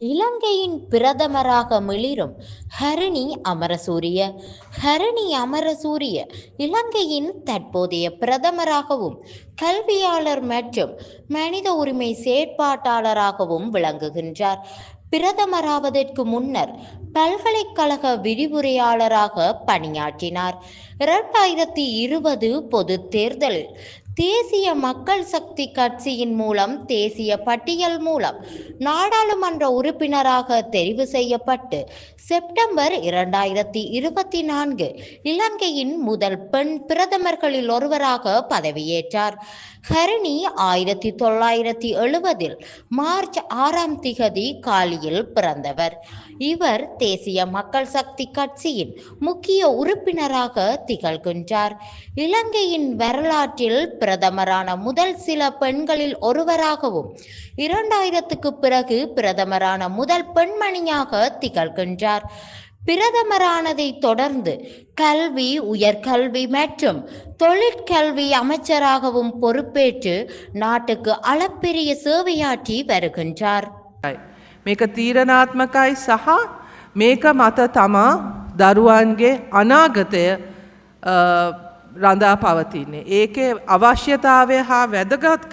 இலங்கையின் பிரதமராக மிளிரும் ஹரணி அமரசூரிய. ஹரணி அமரசூரிய இலங்கையின் தற்போதைய பிரதமராகவும் கல்வியாளர் மற்றும் மனித உரிமை செயற்பாட்டாளராகவும் விளங்குகின்றார். பிரதமராவதற்கு முன்னர் பல்கலைக்கழக விரிவுரையாளராக பணியாற்றினார். இரண்டாயிரத்தி இருபது பொது தேர்தலில் தேசிய மக்கள் சக்தி கட்சியின் மூலம் தேசிய பட்டியல் மூலம் நாடாளுமன்ற உறுப்பினராக தெரிவு செய்யப்பட்டு செப்டம்பர் இரண்டாயிரத்தி இருபத்தி நான்கு இலங்கையின் முதல் பெண் பிரதமர்களில் ஒருவராக பதவியேற்றார். ஹரிணி ஆயிரத்தி தொள்ளாயிரத்தி எழுபதில் மார்ச் ஆறாம் திகதி காலியில் பிறந்தவர். இவர் தேசிய மக்கள் சக்தி கட்சியின் முக்கிய உறுப்பினராக திகழ்கின்றார். இலங்கையின் வரலாற்றில் பிரதமரான முதல் சில பெண்களில் ஒருவராகவும் இரண்டாயிரத்துக்கு பிறகு பிரதமரான முதல் பெண்மணியாக திகழ்கின்றார் பிரதமரானதை தொடர்ந்து கல்வி உயர்கல்வி மற்றும் தொழிற்கல்வி அமைச்சராகவும் பொறுப்பேற்று நாட்டுக்கு அளப்பெரிய சேவையாற்றி வருகின்றார் මේක තීරණාත්මකයි සහ මේක මත තමා දරුවන්ගේ අනාගතය අ, රඳා පවතින්නේ. ඒකේ අවශ්‍යතාවය හා වැදගත්